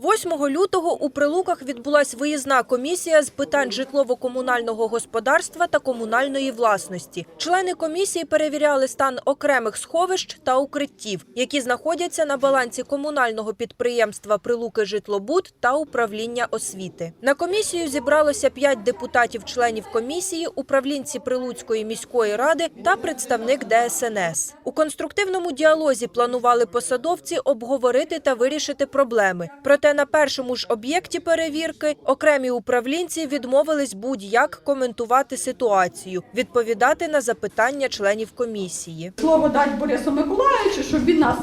8 лютого у Прилуках відбулась виїзна комісія з питань житлово-комунального господарства та комунальної власності. Члени комісії перевіряли стан окремих сховищ та укриттів, які знаходяться на балансі комунального підприємства Прилуки Житлобуд та управління освіти. На комісію зібралося п'ять депутатів-членів комісії, управлінці Прилуцької міської ради та представник ДСНС. У конструктивному діалозі планували посадовці обговорити та вирішити проблеми. Проте на першому ж об'єкті перевірки окремі управлінці відмовились будь-як коментувати ситуацію, відповідати на запитання членів комісії. Слово дати Борису Миколаївичу, щоб він нас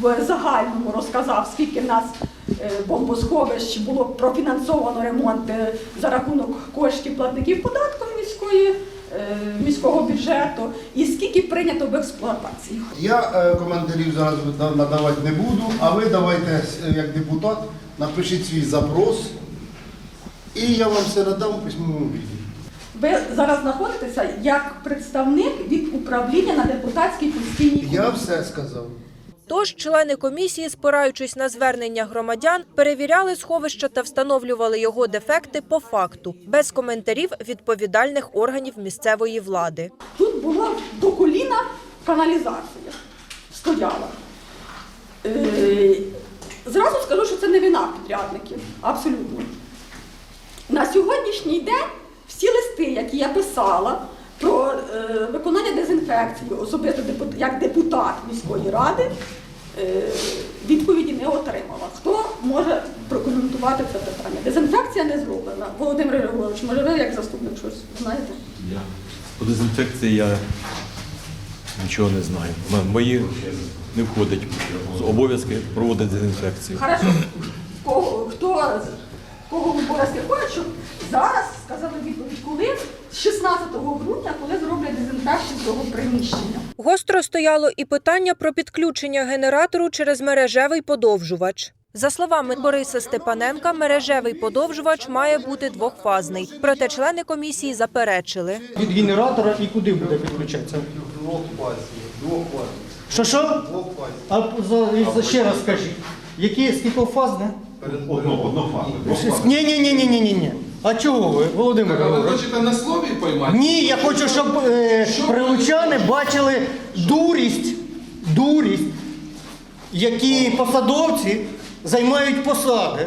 в загальному розказав, скільки нас е, бомбосховищ було профінансовано ремонт е, за рахунок коштів платників податків міської, міського бюджету, і скільки прийнято в експлуатацію. Я е, коментарів зараз надавати не буду, а ви давайте, е, як депутат, напишіть свій запрос, і я вам все надам у письмовому віді. Ви зараз знаходитеся як представник від управління на депутатській постійній комісії. Я все сказав. Тож члени комісії, спираючись на звернення громадян, перевіряли сховища та встановлювали його дефекти по факту, без коментарів відповідальних органів місцевої влади. Тут була до коліна каналізація. Стояла. Е, Зразу скажу, що це не вина підрядників. Абсолютно. На сьогоднішній день всі листи, які я писала виконання дезінфекції, особисто як депутат міської ради, е, відповіді не отримала. Хто може прокоментувати це питання? Дезінфекція не зроблена. Володимир Григорович, може ви як заступник щось знаєте? Я по дезінфекції я нічого не знаю. Мої не входить в обов'язки проводити дезінфекцію. Хорошо. Кого, хто, кого обов'язки ходять, щоб зараз сказали відповідь, коли з 16 грудня, коли дезінфекцію цього приміщення. Гостро стояло і питання про підключення генератору через мережевий подовжувач. За словами Бориса Степаненка, мережевий подовжувач має бути двохфазний. Проте члени комісії заперечили. від генератора і куди буде підключатися? Двох пальців, двох пальців, Що що? А за, ще раз скажіть, які скількофазне? Ні, ні, ні, ні, ні, ні, ні. А чого ви, Володимир? Ви Григорович? хочете на слові поймати? Ні, я хочу, щоб е, прилучани бачили дурість, дурість, які посадовці займають посади,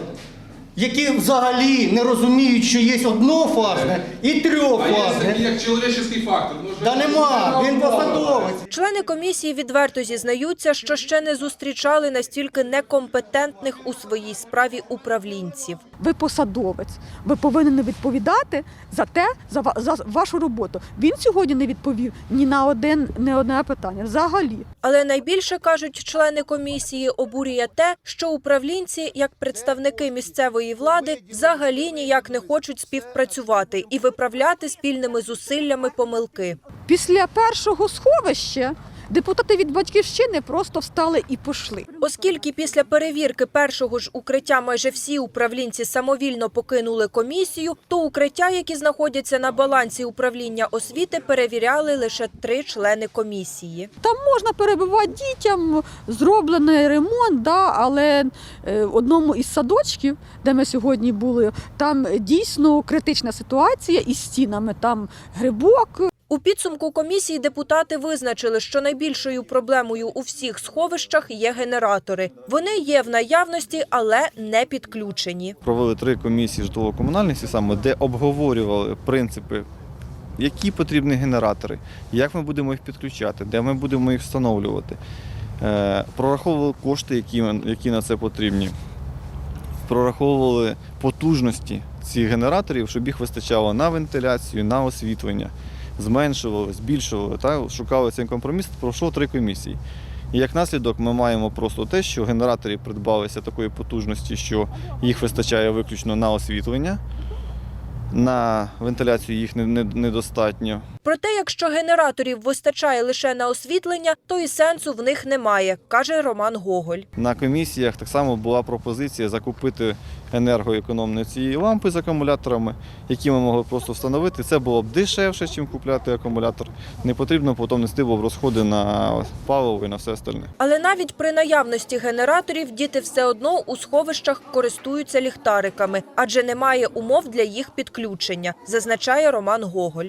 які взагалі не розуміють, що є однофазне і А є трьохфазне. як чоловічий фактор. Та нема, він посадовець. Члени комісії відверто зізнаються, що ще не зустрічали настільки некомпетентних у своїй справі управлінців. Ви посадовець, ви повинні відповідати за те, за, ва- за вашу роботу. Він сьогодні не відповів ні на один, не одне питання. Взагалі. Але найбільше кажуть члени комісії обурює те, що управлінці, як представники місцевої влади, взагалі ніяк не хочуть співпрацювати і виправляти спільними зусиллями помилки. Після першого сховища депутати від батьківщини просто встали і пішли. Оскільки після перевірки першого ж укриття майже всі управлінці самовільно покинули комісію, то укриття, які знаходяться на балансі управління освіти, перевіряли лише три члени комісії. Там можна перебувати дітям, зроблений ремонт, да, але е, в одному із садочків, де ми сьогодні були, там дійсно критична ситуація із стінами. Там грибок, У підсумку комісії депутати визначили, що найбільшою проблемою у всіх сховищах є генератори. Вони є в наявності, але не підключені. провели три комісії житлово-комунальних саме, де обговорювали принципи, які потрібні генератори, як ми будемо їх підключати, де ми будемо їх встановлювати. Е, Прораховували кошти, які на це потрібні. Прораховували потужності цих генераторів, щоб їх вистачало на вентиляцію, на освітлення. Зменшували, збільшували, та, шукали цей компроміс, пройшло три комісії. І як наслідок ми маємо просто те, що генератори придбалися такої потужності, що їх вистачає виключно на освітлення, на вентиляцію їх не- не- недостатньо. Проте, якщо генераторів вистачає лише на освітлення, то і сенсу в них немає, каже Роман Гоголь. На комісіях так само була пропозиція закупити енергоекономної цієї лампи з акумуляторами, які ми могли просто встановити. Це було б дешевше, ніж купляти акумулятор. Не потрібно потім нести було б розходи на паливо і на все остальне. Але навіть при наявності генераторів діти все одно у сховищах користуються ліхтариками, адже немає умов для їх підключення, зазначає Роман Гоголь.